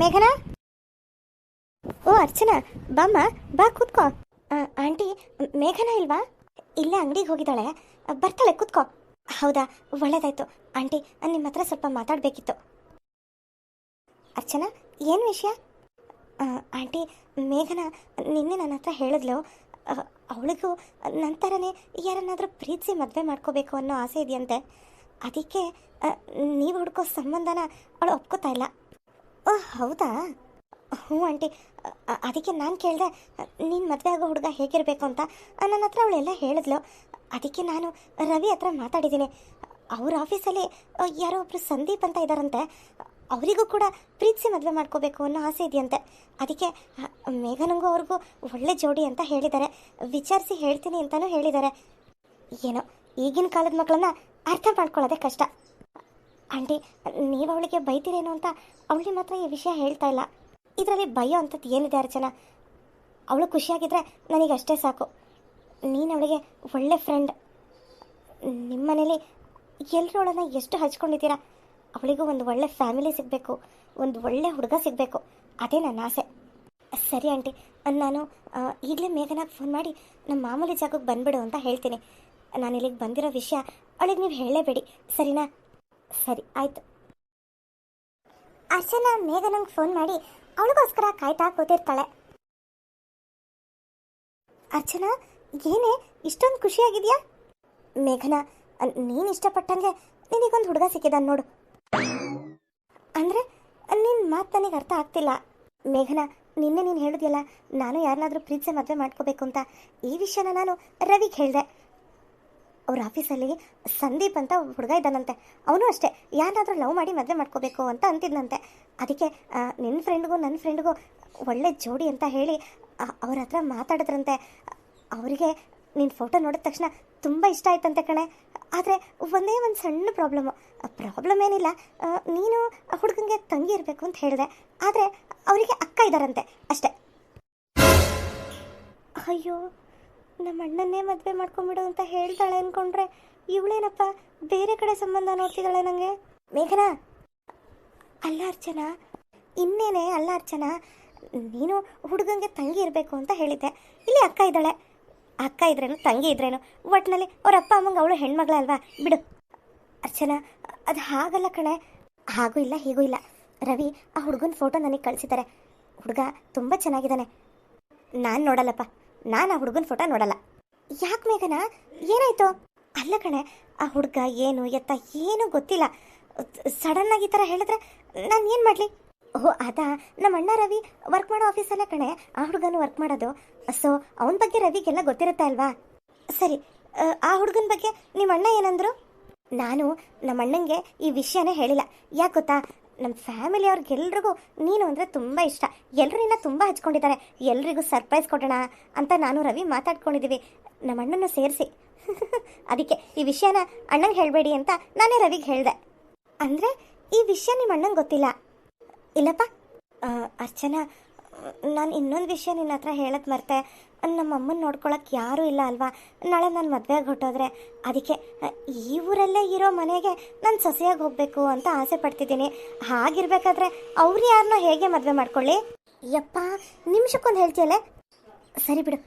ಮೇಘನಾ? ಓ, ಅರ್ಚನಾ, ಬಾಮ್ಮ, ಬಾ, ಕೂತ್ಕೋ. ಆಂಟಿ, ಮೇಘನಾ ಇಲ್ವಾ? ಇಲ್ಲೇ ಅಂಗಡಿಗೆ ಹೋಗಿದ್ದಾಳೆ. ಬರ್ತಾಳೆ, ಕೂತ್ಕೋ. ಹೌದಾ, ಒಳ್ಳೇದಾಯ್ತು. ಆಂಟಿ ನಿಮ್ಮ ಹತ್ರ ಸ್ವಲ್ಪ ಮಾತಾಡಬೇಕಿತ್ತು. ಅರ್ಚನಾ, ಏನು ವಿಷಯ? ಆಂಟಿ, ಮೇಘನಾ, ನಿನ್ನೆ ನನ್ನ ಹತ್ರ ಹೇಳಿದ್ಲು. ಅವಳಿಗೂ ನನ್ನ ಥರನೇ ಯಾರನ್ನಾದರೂ ಪ್ರೀತಿಸಿ ಮದುವೆ ಮಾಡ್ಕೋಬೇಕು ಅನ್ನೋ ಆಸೆ ಇದೆಯಂತೆ. ಅದಕ್ಕೆ ನೀವು ಹುಡ್ಕೋ ಸಂಬಂಧನ ಅವಳು ಒಪ್ಕೋತಾ ಇಲ್ಲ. ಓ ಹೌದಾ? ಹ್ಞೂ ಆಂಟಿ. ಅದಕ್ಕೆ ನಾನು ಕೇಳಿದೆ, ನೀನು ಮದುವೆ ಆಗೋ ಹುಡುಗ ಹೇಗಿರಬೇಕು ಅಂತ. ನನ್ನ ಹತ್ರ ಅವಳೆಲ್ಲ ಹೇಳಿದ್ಲು. ಅದಕ್ಕೆ ನಾನು ರವಿ ಹತ್ರ ಮಾತಾಡಿದ್ದೀನಿ. ಅವ್ರ ಆಫೀಸಲ್ಲಿ ಯಾರೋ ಒಬ್ಬರು ಸಂದೀಪ್ ಅಂತ ಇದ್ದಾರಂತೆ ಅವರಿಗೂ ಕೂಡ ಪ್ರೀತಿಸಿ ಮದುವೆ ಮಾಡ್ಕೋಬೇಕು ಅನ್ನೋ ಆಸೆ ಇದೆಯಂತೆ. ಅದಕ್ಕೆ ಮೇಘನಂಗೂ ಅವ್ರಿಗೂ ಒಳ್ಳೆ ಜೋಡಿ ಅಂತ ಹೇಳಿದ್ದಾರೆ. ವಿಚಾರಿಸಿ ಹೇಳ್ತೀನಿ ಅಂತಲೂ ಹೇಳಿದ್ದಾರೆ. ಏನೋ, ಈಗಿನ ಕಾಲದ ಮಕ್ಕಳನ್ನ ಅರ್ಥ ಮಾಡ್ಕೊಳ್ಳೋದೇ ಕಷ್ಟ. ಆಂಟಿ, ನೀವು ಅವಳಿಗೆ ಬೈತೀರೇನೋ ಅಂತ ಅವಳಿಗೆ ಮಾತ್ರ ಈ ವಿಷಯ ಹೇಳ್ತಾ ಇಲ್ಲ. ಇದರಲ್ಲಿ ಭಯ ಅಂಥದ್ದು ಏನಿದೆ ಅರ್ಚನಾ? ಅವಳು ಖುಷಿಯಾಗಿದ್ರೆ ನನಗೆ ಅಷ್ಟೇ ಸಾಕು. ನೀನು ಅವಳಿಗೆ ಒಳ್ಳೆ ಫ್ರೆಂಡ್ ನಿಮ್ಮ ಮನೇಲಿ ಎಲ್ಲರೂ ಅವಳನ್ನ ಎಷ್ಟು ಹಚ್ಕೊಂಡಿದ್ದೀರಾ? ಅವಳಿಗೂ ಒಂದು ಒಳ್ಳೆ ಫ್ಯಾಮಿಲಿ ಸಿಗಬೇಕು, ಒಂದು ಒಳ್ಳೆ ಹುಡುಗ ಸಿಗಬೇಕು. ಅದೇ ನನ್ನ ಆಸೆ. ಸರಿ ಆಂಟಿ, ನಾನು ಈಗಲೇ ಮೇಘನಾಗಿ ಫೋನ್ ಮಾಡಿ ನಮ್ಮ ಮಾಮೂಲಿ ಜಾಗಕ್ಕೆ ಬಂದ್ಬಿಡು ಅಂತ ಹೇಳ್ತೀನಿ. ನಾನು ಇಲ್ಲಿಗೆ ಬಂದಿರೋ ವಿಷಯ ಅವಳಿಗೆ ನೀವು ಹೇಳಲೇಬೇಡಿ ಸರಿನಾ? ಸರಿ, ಆಯ್ತು. ಅರ್ಚನಾ ಮೇಘನಂಗೆ ಫೋನ್ ಮಾಡಿ, ಅವಳಿಗೋಸ್ಕರ ಕಾಯ್ತಾ ಕೂತಿರ್ತಾಳೆ. ಅರ್ಚನಾ, ಏನೇ, ಇಷ್ಟೊಂದು ಖುಷಿಯಾಗಿದ್ಯಾ? ಮೇಘನಾ, ನೀನು ಇಷ್ಟಪಟ್ಟಂಗೆ ನಿನಗೊಂದು ಹುಡುಗ ಸಿಕ್ಕಿದ ನೋಡು. ಅಂದ್ರೆ ನಿನ್ನ ಮಾತು ನನಗೆ ಅರ್ಥ ಆಗ್ತಿಲ್ಲ. ಮೇಘನಾ, ನಿನ್ನೆ ನೀನು ಹೇಳಿದ್ಯಲ್ಲ, ನಾನು ಯಾರನ್ನಾದ್ರೂ ಪ್ರೀತಿಸಿ ಮದುವೆ ಮಾಡ್ಕೋಬೇಕು ಅಂತ ಈ ವಿಷಯನ ನಾನು ರವಿಗೆ ಹೇಳಿದೆ. ಅವ್ರ ಆಫೀಸಲ್ಲಿ ಸಂದೀಪ್ ಅಂತ ಹುಡುಗ ಇದ್ದಾನಂತೆ. ಅವನು ಅಷ್ಟೇ. ಯಾರಾದರೂ ಲವ್ ಮಾಡಿ ಮದುವೆ ಮಾಡ್ಕೋಬೇಕು ಅಂತ ಅಂತಿದ್ನಂತೆ. ಅದಕ್ಕೆ ನಿನ್ನ ಫ್ರೆಂಡ್ಗೂ ನನ್ನ ಫ್ರೆಂಡ್ಗೂ ಒಳ್ಳೆ ಜೋಡಿ ಅಂತ ಹೇಳಿ ಅವ್ರ ಹತ್ರ ಮಾತಾಡಿದ್ರಂತೆ. ಅವರಿಗೆ ನಿನ್ನ ಫೋಟೋ ನೋಡಿದ ತಕ್ಷಣ ತುಂಬ ಇಷ್ಟ ಆಯ್ತಂತೆ ಕಣೆ. ಆದರೆ ಒಂದೇ ಒಂದು ಸಣ್ಣ ಪ್ರಾಬ್ಲಮ್ಮು ಪ್ರಾಬ್ಲಮ್ ಏನಿಲ್ಲ. ನೀನು ಹುಡುಗಂಗೆ ತಂಗಿ ಇರಬೇಕು ಅಂತ ಹೇಳಿದೆ. ಆದರೆ ಅವರಿಗೆ ಅಕ್ಕ ಇದ್ದಾರಂತೆ ಅಷ್ಟೇ. ಅಯ್ಯೋ ನಮ್ಮ ಅಣ್ಣನ್ನೇ ಮದುವೆ ಮಾಡ್ಕೊಂಬಿಡು ಅಂತ ಹೇಳ್ತಾಳೆ ಅನ್ಕೊಂಡ್ರೆ ಇವಳೇನಪ್ಪ ಬೇರೆ ಕಡೆ ಸಂಬಂಧ ನೋಡ್ತಿದ್ದಾಳೆ ನನಗೆ ಮೇಘನಾ! ಅಲ್ಲ ಅರ್ಚನಾ, ಇನ್ನೇನೆ ಅಲ್ಲ ಅರ್ಚನಾ, ನೀನು ಹುಡುಗಂಗೆ ತಂಗಿ ಇರಬೇಕು ಅಂತ ಹೇಳಿದ್ದೆ. ಇಲ್ಲಿ ಅಕ್ಕ ಇದ್ದಾಳೆ. ಅಕ್ಕ ಇದ್ರೇನು, ತಂಗಿ ಇದ್ರೇನು? ಒಟ್ಟಿನಲ್ಲಿ ಅವ್ರ ಅಪ್ಪ ಅಮ್ಮಂಗೆ ಅವಳು ಹೆಣ್ಮಗಳ ಬಿಡು. ಅರ್ಚನಾ, ಅದು ಹಾಗಲ್ಲ ಕಣೆ. ಹಾಗೂ ಇಲ್ಲ, ಹೀಗೂ ಇಲ್ಲ. ರವಿ ಆ ಹುಡುಗನ ಫೋಟೋ ನನಗೆ ಕಳಿಸಿದ್ದಾರೆ. ಹುಡುಗ ತುಂಬ ಚೆನ್ನಾಗಿದ್ದಾನೆ. ನಾನು ನೋಡಲ್ಲಪ್ಪ. ನಾನು ಆ ಹುಡುಗನ ಫೋಟೋ ನೋಡಲ್ಲ. ಯಾಕೆ ಮೇಘನ? ಏನಾಯ್ತು? ಅಲ್ಲ ಕಣೆ, ಆ ಹುಡುಗ ಏನು, ಎತ್ತ ಏನೂ ಗೊತ್ತಿಲ್ಲ. ಸಡನ್ ಆಗಿ ಈ ಥರ ಹೇಳಿದ್ರೆ ನಾನು ಏನು ಮಾಡಲಿ? ಓಹ್, ಅದಾ ನಮ್ಮ ಅಣ್ಣ ರವಿ ವರ್ಕ್ ಮಾಡೋ ಆಫೀಸಲ್ಲೇ ಕಣೆ, ಆ ಹುಡುಗನು ವರ್ಕ್ ಮಾಡೋದು. ಸೊ ಅವನ ಬಗ್ಗೆ ರವಿಗೆಲ್ಲ ಗೊತ್ತಿರುತ್ತೆ ಅಲ್ವಾ? ಸರಿ ಆ ಹುಡುಗನ ಬಗ್ಗೆ ನಿಮ್ಮ ಅಣ್ಣ ಏನಂದ್ರು? ನಾನು ನಮ್ಮ ಅಣ್ಣಂಗೆ ಈ ವಿಷಯನೇ ಹೇಳಿಲ್ಲ. ಯಾಕೆ ಗೊತ್ತಾ? ನಮ್ಮ ಫ್ಯಾಮಿಲಿ ಅವ್ರಿಗೆಲ್ರಿಗೂ ನೀನು ಅಂದರೆ ತುಂಬ ಇಷ್ಟ. ಎಲ್ಲರೂ ತುಂಬ ಹಚ್ಕೊಂಡಿದ್ದಾರೆ. ಎಲ್ರಿಗೂ ಸರ್ಪ್ರೈಸ್ ಕೊಡೋಣ ಅಂತ ನಾನು ರವಿ ಮಾತಾಡ್ಕೊಂಡಿದ್ದೀವಿ ನಮ್ಮ ಅಣ್ಣನ ಸೇರಿಸಿ. ಅದಕ್ಕೆ ಈ ವಿಷಯನ ಅಣ್ಣಂಗೆ ಹೇಳಬೇಡಿ ಅಂತ ನಾನೇ ರವಿಗೆ ಹೇಳಿದೆ. ಅಂದರೆ ಈ ವಿಷಯ ನಿಮ್ಮ ಅಣ್ಣಂಗೆ ಗೊತ್ತಿಲ್ಲ. ಇಲ್ಲಪ್ಪ. ಅರ್ಚನಾ, ನಾನು ಇನ್ನೊಂದು ವಿಷಯ ನಿನ್ನ ಹತ್ರ ಹೇಳೋದು ಮರ್ತೆ. ನಮ್ಮ ಅಮ್ಮನ ನೋಡ್ಕೊಳಕ್ಕೆ ಯಾರೂ ಇಲ್ಲ ಅಲ್ವಾ? ನಾಳೆ ನಾನು ಮದುವೆಗೆ ಹೊಟ್ಟೋದ್ರೆ ಅದಕ್ಕೆ ಈ ಊರಲ್ಲೇ ಇರೋ ಮನೆಗೆ ನಾನು ಸೊಸೆಯಾಗಿ ಹೋಗಬೇಕು ಅಂತ ಆಸೆ ಪಡ್ತಿದ್ದೀನಿ. ಹಾಗಿರ್ಬೇಕಾದ್ರೆ ಅವ್ರು ಯಾರನ್ನೋ ಹೇಗೆ ಮದುವೆ ಮಾಡ್ಕೊಳ್ಳಿ? ಯಪ್ಪ, ನಿಮಿಷಕ್ಕೊಂದು ಹೇಳ್ತೀಯಲ್ಲೇ? ಸರಿ ಬಿಡು.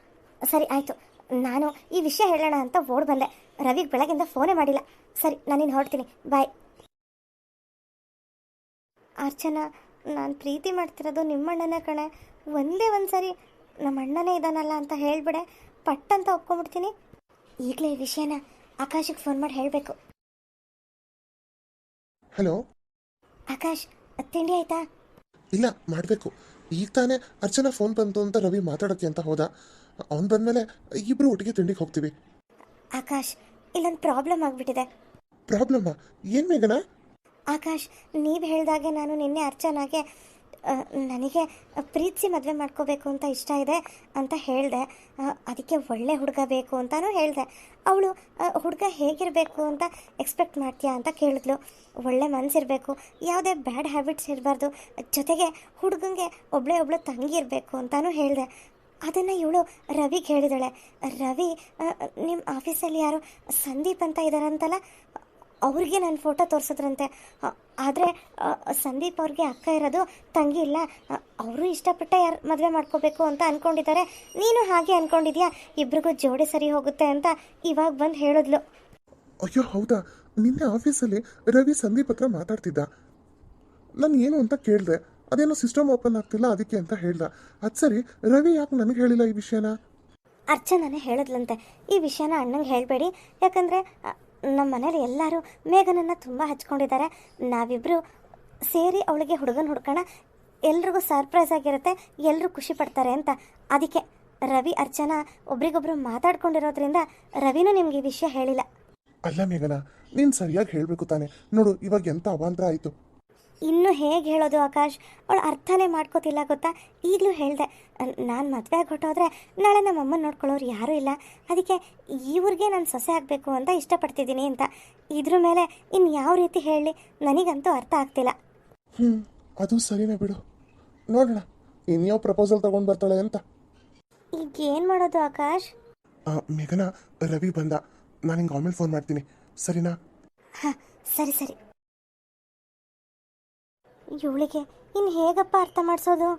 ಸರಿ, ಆಯಿತು. ನಾನು ಈ ವಿಷಯ ಹೇಳೋಣ ಅಂತ ಓಡ್ ಬಂದೆ. ರವಿಗೆ ಬೆಳಗಿಂದ ಫೋನೇ ಮಾಡಿಲ್ಲ. ಸರಿ ನಾನಿನ್ನು ಹೊರಡ್ತೀನಿ. ಬಾಯ್. ಅರ್ಚನಾ, ನಾನು ಪ್ರೀತಿ ಮಾಡ್ತಿರೋದು ನಿಮ್ಮಣ್ಣನೇ ಕಣೆ. ಒಂದೇ ಒಂದು ಸರಿ ನಮ್ಮ ಅಣ್ಣನೇ ಇದ್ದಾನಲ್ಲ ಅಂತ ಹೇಳಿಬಿಡೆ. ಪಟ್ ಅಂತ ಒಪ್ಕೊಂಡ್ಬಿಡ್ತೀನಿ. ಈಗಲೇ ಈ ವಿಷಯನ ಆಕಾಶಕ್ಕೆ ಫೋನ್ ಮಾಡಿ ಹೇಳಬೇಕು. ಹಲೋ? ಆಕಾಶ್ ತಿಂಡಿ ಆಯ್ತಾ? ಇಲ್ಲ ಮಾಡಬೇಕು. ಈಗ ತಾನೇ ಅರ್ಚನಾ ಫೋನ್ ಬಂತು ಅಂತ ರವಿ ಮಾತಾಡೋಕೆ ಅಂತ ಹೋದ. ಅವ್ನು ಬಂದಮೇಲೆ ಇಬ್ಬರು ಒಟ್ಟಿಗೆ ತಿಂಡಿಗೆ ಹೋಗ್ತೀವಿ. ಆಕಾಶ್ ಇಲ್ಲೊಂದು ಪ್ರಾಬ್ಲಮ್ ಆಗಿಬಿಟ್ಟಿದೆ. ಪ್ರಾಬ್ಲಮ್ಮ ಏನು ಮೇಘನಾ? ಆಕಾಶ್ ನೀವು ಹೇಳಿದಾಗೆ ನಾನು ನಿನ್ನೆ ಅರ್ಚನಾಗೆ ನನಗೆ ಪ್ರೀತಿಸಿ ಮದುವೆ ಮಾಡ್ಕೋಬೇಕು ಅಂತ ಇಷ್ಟ ಇದೆ ಅಂತ ಹೇಳಿದೆ. ಅದಕ್ಕೆ ಒಳ್ಳೆ ಹುಡುಗ ಬೇಕು ಅಂತಲೂ ಹೇಳಿದೆ. ಅವಳು ಹುಡುಗ ಹೇಗಿರಬೇಕು ಅಂತ ಎಕ್ಸ್ಪೆಕ್ಟ್ ಮಾಡ್ತೀಯಾ ಅಂತ ಕೇಳಿದ್ಲು. ಒಳ್ಳೆ ಮನಸ್ಸಿರಬೇಕು ಯಾವುದೇ ಬ್ಯಾಡ್ ಹ್ಯಾಬಿಟ್ಸ್ ಇರಬಾರ್ದು, ಜೊತೆಗೆ ಹುಡುಗಂಗೆ ಒಬ್ಳೆ ಒಬ್ಳು ತಂಗಿ ಇರಬೇಕು ಅಂತಲೂ ಹೇಳಿದೆ. ಅದನ್ನು ಇವಳು ರವಿಗೆ ಹೇಳಿದಾಳೆ. ರವಿ ನಿಮ್ಮ ಆಫೀಸಲ್ಲಿ ಯಾರು ಸಂದೀಪ್ ಅಂತ ಇದ್ದಾರಂತಲ್ಲ ಅವ್ರಿಗೆ ನನ್ನ ಫೋಟೋ ತೋರಿಸಿದ್ರಂತೆ. ಆದರೆ ಸಂದೀಪ್ ಅವ್ರಿಗೆ ಅಕ್ಕ ಇರೋದು ತಂಗಿ ಇಲ್ಲ. ಅವರು ಇಷ್ಟಪಟ್ಟೆ ಯಾರು ಮದುವೆ ಮಾಡ್ಕೋಬೇಕು ಅಂತ ಅಂದ್ಕೊಂಡಿದ್ದಾರೆ ನೀನು ಹಾಗೆ ಅಂದ್ಕೊಂಡಿದ್ಯಾ ಇಬ್ರಿಗೂ ಜೋಡಿ ಸರಿ ಹೋಗುತ್ತೆ ಅಂತ ಇವಾಗ ಬಂದು ಹೇಳಿದ್ಲು. ಅಯ್ಯೋ ಹೌದಾ? ನಿನ್ನೆ ಆಫೀಸಲ್ಲಿ ರವಿ ಸಂದೀಪ್ ಹತ್ರ ಮಾತಾಡ್ತಿದ್ದ. ನಾನು ಏನು ಅಂತ ಕೇಳಿದೆ. ಅದೇನೋ ಸಿಸ್ಟಮ್ ಓಪನ್ ಆಗ್ತಿಲ್ಲ ಅದಕ್ಕೆ ಅಂತ ಹೇಳ್ದ. ಅದು ಸರಿ ರವಿ ಯಾಕೆ ನನಗೆ ಹೇಳಿಲ್ಲ ಈ ವಿಷಯನ? ಅರ್ಚನಾನೇ ಹೇಳಿದ್ಲಂತೆ. ಈ ವಿಷಯನ ಅಣ್ಣಂಗೆ ಹೇಳಬೇಡಿ. ಯಾಕಂದರೆ ನಮ್ಮ ಮನೇಲಿ ಎಲ್ಲರೂ ಮೇಘನನ್ನು ತುಂಬ ಹಚ್ಕೊಂಡಿದ್ದಾರೆ. ನಾವಿಬ್ಬರು ಸೇರಿ ಅವಳಿಗೆ ಹುಡುಗನ ಹುಡ್ಕೋಣ, ಎಲ್ರಿಗೂ ಸರ್ಪ್ರೈಸ್ ಆಗಿರುತ್ತೆ ಎಲ್ಲರೂ ಖುಷಿ ಪಡ್ತಾರೆ ಅಂತ. ಅದಕ್ಕೆ ರವಿ, ಅರ್ಚನಾ ಒಬ್ರಿಗೊಬ್ರು ಮಾತಾಡ್ಕೊಂಡಿರೋದ್ರಿಂದ ರವಿನೂ ನಿಮ್ಗೆ ಈ ವಿಷಯ ಹೇಳಿಲ್ಲ. ಅಲ್ಲ ಮೇಘನ, ನೀನು ಸರಿಯಾಗಿ ಹೇಳಬೇಕು ತಾನೆ. ನೋಡು, ಇವಾಗ ಎಂಥ ಅವಾಂತರ ಆಯಿತು. ಇನ್ನು ಹೇಗೆ ಹೇಳೋದು ಆಕಾಶ್? ಅವಳು ಅರ್ಥನೇ ಮಾಡ್ಕೋತಿಲ್ಲ ಗೊತ್ತಾ? ಈಗಲೂ ಹೇಳಿದೆ ನಾನು ಮದುವೆ ಆಗಿ ಹೊಟ್ಟೋದ್ರೆ ನಾಳೆ ನಮ್ಮ ಅಮ್ಮನ ನೋಡ್ಕೊಳ್ಳೋರು ಯಾರೂ ಇಲ್ಲ. ಅದಕ್ಕೆ ಇವ್ರಿಗೆ ನಾನು ಸೊಸೆ ಆಗಬೇಕು ಅಂತ ಇಷ್ಟಪಡ್ತಿದ್ದೀನಿ ಅಂತ. ಇದ್ರ ಮೇಲೆ ಇನ್ನು ಯಾವ ರೀತಿ ಹೇಳಲಿ ನನಗಂತೂ ಅರ್ಥ ಆಗ್ತಿಲ್ಲ. ಹ್ಞೂ ಅದು ಸರಿನೇ ಬಿಡು. ನೋಡೋಣ ಇನ್ಯಾವ ಪ್ರಪೋಸಲ್ ತಗೊಂಡು ಬರ್ತಾಳೆ ಅಂತ. ಈಗ ಏನು ಮಾಡೋದು ಆಕಾಶ್? ಮೇಘನ ರವಿ ಬಂದ. ನಾನು ಹಿಂಗೆ ಆಮೇಲೆ ಫೋನ್ ಮಾಡ್ತೀನಿ. ಸರಿನಾ? ಹಾಂ ಸರಿ ಸರಿ. ಇವಳಿಗೆ ಇನ್ನು ಹೇಗಪ್ಪ ಅರ್ಥ ಮಾಡಿಸೋದು?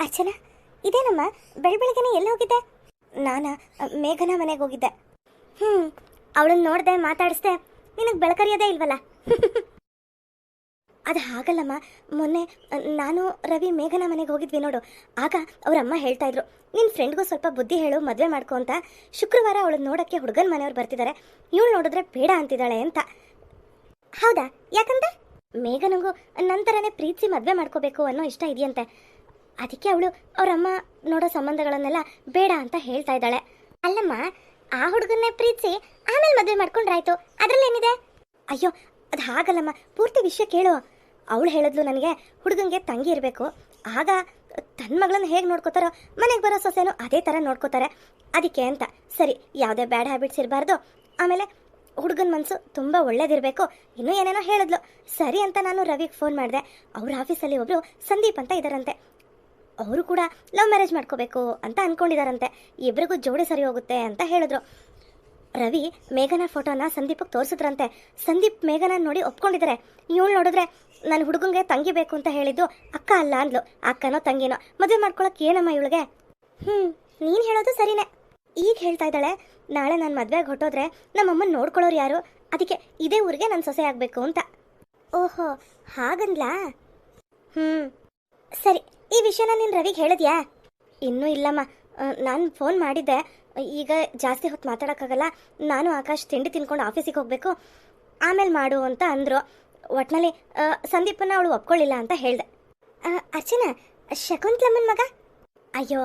ಅರ್ಚನಾ, ಇದೇನಮ್ಮ? ಬೆಳಬೆಳಗ್ಗೆನೆ ಎಲ್ಲಿ ಹೋಗಿದ್ದೆ? ನಾನಾ, ಮೇಘನ ಮನೆಗೆ ಹೋಗಿದ್ದೆ. ಹ್ಞೂ ಅವಳನ್ನ ನೋಡಿದೆ, ಮಾತಾಡಿಸ್ದೆ. ನಿನಗೆ ಬೆಳಕರಿಯೋದೇ ಇಲ್ವಲ್ಲ? ಅದು ಹಾಗಲ್ಲಮ್ಮ, ಮೊನ್ನೆ, ನಾನು, ರವಿ, ಮೇಘನ ಮನೆಗೆ ಹೋಗಿದ್ವಿ ನೋಡು. ಆಗ ಅವರಮ್ಮ ಹೇಳ್ತಾ ಇದ್ರು ನಿನ್ನ ಫ್ರೆಂಡ್ಗೂ ಸ್ವಲ್ಪ ಬುದ್ಧಿ ಹೇಳು, ಮದುವೆ ಮಾಡ್ಕೊ ಅಂತ. ಶುಕ್ರವಾರ ಅವಳನ್ನ ನೋಡೋಕ್ಕೆ ಹುಡುಗನ ಮನೆಯವ್ರು ಬರ್ತಿದ್ದಾರೆ ಇವಳು ನೋಡಿದ್ರೆ ಬೇಡ ಅಂತಿದ್ದಾಳೆ ಅಂತ. ಹೌದಾ? ಯಾಕಂತ ಮೇಘನಿಗೂ ನಂತರನೇ ಪ್ರೀತಿಸಿ ಮದುವೆ ಮಾಡ್ಕೋಬೇಕು ಅನ್ನೋ ಇಷ್ಟ ಇದೆಯಂತೆ. ಅದಕ್ಕೆ ಅವಳು ಅವರಮ್ಮ ನೋಡೋ ಸಂಬಂಧಗಳನ್ನೆಲ್ಲ ಬೇಡ ಅಂತ ಹೇಳ್ತಾ ಇದ್ದಾಳೆ. ಅಲ್ಲಮ್ಮ, ಆ ಹುಡುಗನ್ನೇ ಪ್ರೀತಿಸಿ ಆಮೇಲೆ ಮದುವೆ ಮಾಡ್ಕೊಂಡ್ರಾಯ್ತು. ಅದ್ರಲ್ಲೇನಿದೆ? ಅಯ್ಯೋ, ಅದು ಹಾಗಲ್ಲಮ್ಮ. ಪೂರ್ತಿ ವಿಷಯ ಕೇಳು. ಅವಳು ಹೇಳಿದ್ಲು ನನಗೆ ಹುಡುಗನಿಗೆ ತಂಗಿ ಇರಬೇಕು. ಆಗ ತನ್ನ ಮಗಳನ್ನ ಹೇಗೆ ನೋಡ್ಕೋತಾರೋ, ಮನೆಗೆ ಬರೋ ಸೊಸೆನೂ ಅದೇ ಥರ ನೋಡ್ಕೋತಾರೆ. ಅದಕ್ಕೆ ಅಂತ. ಸರಿ, ಯಾವುದೇ ಬ್ಯಾಡ್ ಹ್ಯಾಬಿಟ್ಸ್ ಇರಬಾರ್ದು. ಆಮೇಲೆ ಹುಡುಗನ ಮನಸ್ಸು ತುಂಬ ಒಳ್ಳೇದಿರಬೇಕು. ಇನ್ನೂ ಏನೇನೋ ಹೇಳಿದ್ಲು. ಸರಿ ಅಂತ ನಾನು ರವಿಗೆ ಫೋನ್ ಮಾಡಿದೆ. ಅವ್ರ ಆಫೀಸಲ್ಲಿ ಒಬ್ಬರು ಸಂದೀಪ್ ಅಂತ ಇದ್ದಾರಂತೆ ಅವರು ಕೂಡ ಲವ್ ಮ್ಯಾರೇಜ್ ಮಾಡ್ಕೋಬೇಕು ಅಂತ ಅನ್ಕೊಂಡಿದಾರಂತೆ. ಇಬ್ಬರಿಗೂ ಜೋಡಿ ಸರಿ ಹೋಗುತ್ತೆ ಅಂತ ಹೇಳಿದ್ರು. ರವಿ ಮೇಘನ ಫೋಟೋನ ಸಂದೀಪಕ್ಕೆ ತೋರಿಸಿದ್ರಂತೆ. ಸಂದೀಪ್ ಮೇಘನ ನೋಡಿ ಒಪ್ಕೊಂಡಿದ್ದಾರೆ ಇವಳು ನೋಡಿದ್ರೆ ನನ್ನ ಹುಡುಗಂಗೆ ತಂಗಿ ಬೇಕು ಅಂತ ಹೇಳಿದ್ದು ಅಕ್ಕ ಅಲ್ಲ ಅಂದ್ಲು. ಅಕ್ಕನೋ ತಂಗಿನೋ ಮದುವೆ ಮಾಡ್ಕೊಳಕ್ಕೆ ಏನಮ್ಮ ಇವಳಿಗೆ? ಹ್ಞೂ ನೀನು ಹೇಳೋದು ಸರಿನೇ. ಈಗ ಹೇಳ್ತಾ ಇದ್ದಾಳೆ ನಾಳೆ ನಾನು ಮದುವೆಗೆ ಹೊಟ್ಟೋದ್ರೆ ನಮ್ಮಮ್ಮನ ನೋಡ್ಕೊಳ್ಳೋರು ಯಾರು? ಅದಕ್ಕೆ ಇದೇ ಊರಿಗೆ ನನ್ನ ಸೊಸೆ ಆಗಬೇಕು ಅಂತ. ಓಹೋ, ಹಾಗಂದ್ಲಾ? ಹ್ಞೂ ಸರಿ, ಈ ವಿಷಯನ ನೀನು ರವಿಗೆ ಹೇಳಿದ್ಯಾ? ಇನ್ನೂ ಇಲ್ಲಮ್ಮ. ನಾನು ಫೋನ್ ಮಾಡಿದ್ದೆ. ಈಗ ಜಾಸ್ತಿ ಹೊತ್ತು ಮಾತಾಡೋಕ್ಕಾಗಲ್ಲ. ನಾನು ಆಕಾಶ್ ತಿಂಡಿ ತಿನ್ಕೊಂಡು ಆಫೀಸಿಗೆ ಹೋಗಬೇಕು. ಆಮೇಲೆ ಮಾಡು ಅಂತ ಅಂದರು. ಒಟ್ನಲ್ಲಿ ಸಂದೀಪನ ಅವಳು ಒಪ್ಕೊಳ್ಳಿಲ್ಲ ಅಂತ ಹೇಳಿದೆ. ಅರ್ಚನಾ, ಶಕುಂತ್ಲಮ್ಮನ ಮಗ? ಅಯ್ಯೋ,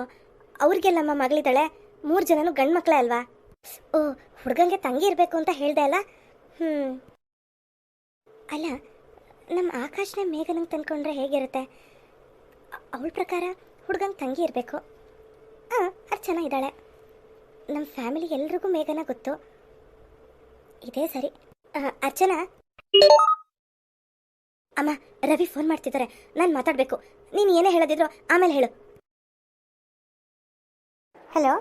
ಅವ್ರಿಗೆಲ್ಲಮ್ಮ ಮಗಳಿದ್ದಾಳೆ. ಮೂರು ಜನನು ಗಂಡು ಮಕ್ಕಳೇ ಅಲ್ವಾ? ಓ ಹುಡುಗಂಗೆ ತಂಗಿ ಇರಬೇಕು ಅಂತ ಹೇಳ್ದೆ ಅಲ್ಲ? ಹ್ಞೂ ಅಲ್ಲ ನಮ್ಮ ಆಕಾಶನ ಮೇಘನಂಗೆ ತಂದ್ಕೊಂಡ್ರೆ ಹೇಗಿರುತ್ತೆ? ಅವಳ ಪ್ರಕಾರ ಹುಡುಗಂಗೆ ತಂಗಿ ಇರಬೇಕು. ಹಾಂ ಅರ್ಚನಾ ಇದ್ದಾಳೆ ನಮ್ಮ ಫ್ಯಾಮಿಲಿ ಎಲ್ರಿಗೂ ಮೇಘನ ಗೊತ್ತು. ಇದೇ ಸರಿ. ಅರ್ಚನ ಅರ್ಚನಾ? ಅಮ್ಮ ರವಿ ಫೋನ್ ಮಾಡ್ತಿದ್ದಾರೆ. ನಾನು ಮಾತಾಡಬೇಕು. ನೀನು ಏನೇ ಹೇಳೋದಿದ್ರು ಆಮೇಲೆ ಹೇಳು. Hello?